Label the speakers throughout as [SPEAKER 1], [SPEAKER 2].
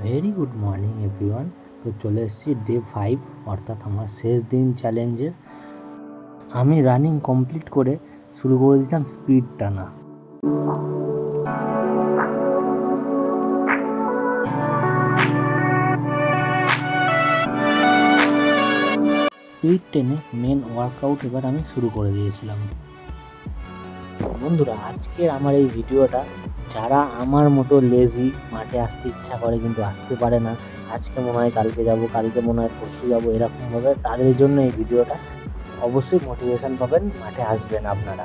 [SPEAKER 1] Very good morning everyone তো চলে এসেছি ডে ফাইভ অর্থাৎ আমার শেষ দিন চ্যালেঞ্জের আমি রানিং কমপ্লিট করে শুরু করে দিলাম স্পিড টানা। স্পিড টেনে মেন ওয়ার্কআউট এবার আমি শুরু করে দিয়েছিলাম। বন্ধুরা, আজকের আমার এই ভিডিওটা যারা আমার মতো লেজি মাঠে আসতে ইচ্ছা করে কিন্তু আসতে পারে না, আজকে মনে হয় কালকে যাব, কালকে মনে হয় পরশু যাব এরকমভাবে তাদের জন্য এই ভিডিওটা অবশ্যই মোটিভেশন পাবেন, মাঠে আসবেন আপনারা।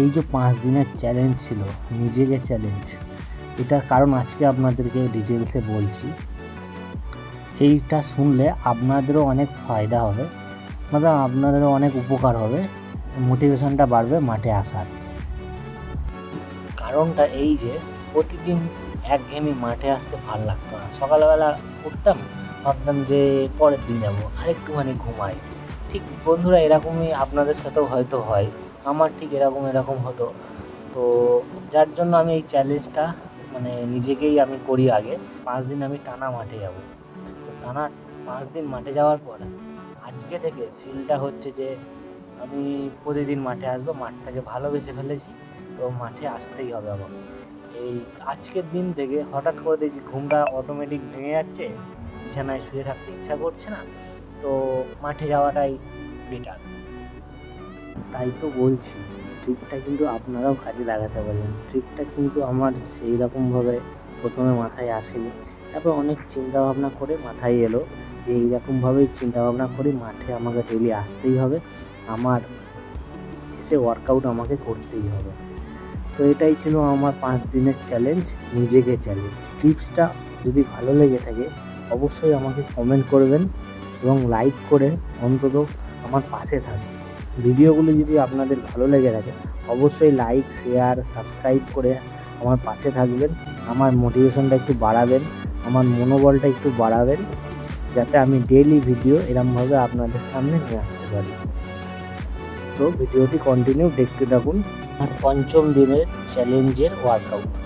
[SPEAKER 1] এই যে পাঁচ দিনের চ্যালেঞ্জ ছিল নিজেকে চ্যালেঞ্জ এটার কারণ আজকে আপনাদেরকে ডিটেলসে বলছি। এইটা শুনলে আপনাদেরও অনেক ফায়দা হবে মানে আপনাদেরও অনেক উপকার হবে। মোটিভেশনটা বাড়বে মাঠে আসার। কারণটা এই যে, প্রতিদিন একঘেয়েমি মাঠে আসতে ভালো লাগতো না। সকালবেলা উঠতাম, ভাবতাম যে পরের দিন যাব, আরেকটুখানি ঘুমাই। ঠিক বন্ধুরা এরকমই আপনাদের সাথেও হয়তো হয়, আমার ঠিক এরকম এরকম হতো। তো যার জন্য আমি এই চ্যালেঞ্জটা মানে নিজেকেই আমি করি আগে, পাঁচ দিন আমি টানা মাঠে যাব। তো টানা পাঁচ দিন মাঠে যাওয়ার পর, আজকে থেকে ফিলটা হচ্ছে যে আমি প্রতিদিন মাঠে আসব, মাঠটাকে ভালোবেসে ফেলেছি, তো মাঠে আসতেই হবে আমাকে। এই আজকের দিন থেকে হঠাৎ করে দেখছি ঘুমটা অটোমেটিক ভেঙে যাচ্ছে, বিছানায় শুয়ে থাকতে ইচ্ছা করছে না, তো মাঠে যাওয়াটাই বেটার তাই তো বলছি ট্রিকটা কিন্তু আপনারাও কাজে লাগাতে পারেন ট্রিকটা কিন্তু আমার সেই রকমভাবে প্রথমে মাথায় আসেনি। তারপর অনেক চিন্তা ভাবনা করে মাথায় এলো যে এইরকমভাবেই চিন্তা ভাবনা করি, মাঠে আমাকে ডেলি আসতেই হবে। আমার এসে ওয়ার্কআউট আমাকে করতেই হবে। তো এটাই ছিল আমার পাঁচ দিনের চ্যালেঞ্জ নিজেকে চ্যালেঞ্জ টিপসটা যদি ভালো লেগে থাকে, অবশ্যই আমাকে কমেন্ট করবেন এবং লাইক করে অন্তত আমার পাশে থাকবেন। ভিডিওগুলি যদি আপনাদের ভালো লেগে থাকে, অবশ্যই লাইক শেয়ার সাবস্ক্রাইব করে আমার পাশে থাকবেন। আমার মোটিভেশনটা একটু বাড়াবেন, আমার মনোবলটা একটু বাড়াবেন, যাতে আমি ডেইলি ভিডিও এরমভাবে আপনাদের সামনে নিয়ে আসতে পারি। তো ভিডিওটি কন্টিনিউ দেখতে থাকুন। আর পঞ্চম দিনের চ্যালেঞ্জের ওয়ার্কআউট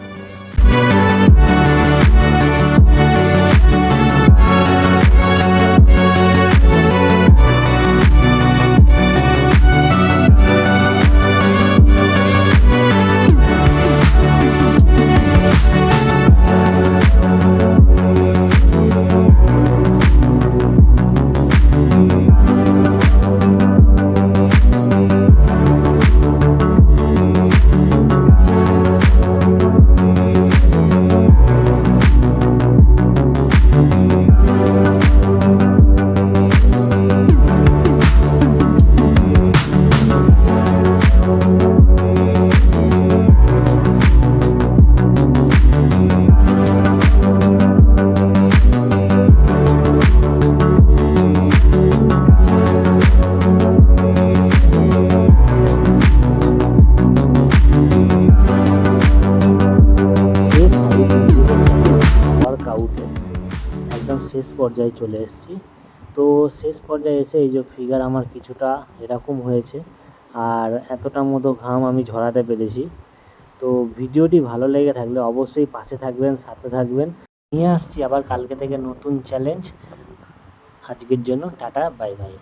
[SPEAKER 1] ওয়ার্কআউটে একদম শেষ পর্যায়ে চলে এসেছি। তো শেষ পর্যায়ে এসে এই যে ফিগার আমার কিছুটা এরকম হয়েছে আর এতটা মতো ঘাম আমি ঝরাতে পেরেছি। তো ভিডিওটি ভালো লেগে থাকলে অবশ্যই পাশে থাকবেন, সাথে থাকবেন। নিয়ে আসছি আবার কালকে থেকে নতুন চ্যালেঞ্জ আজকের জন্য টাটা বাই বাই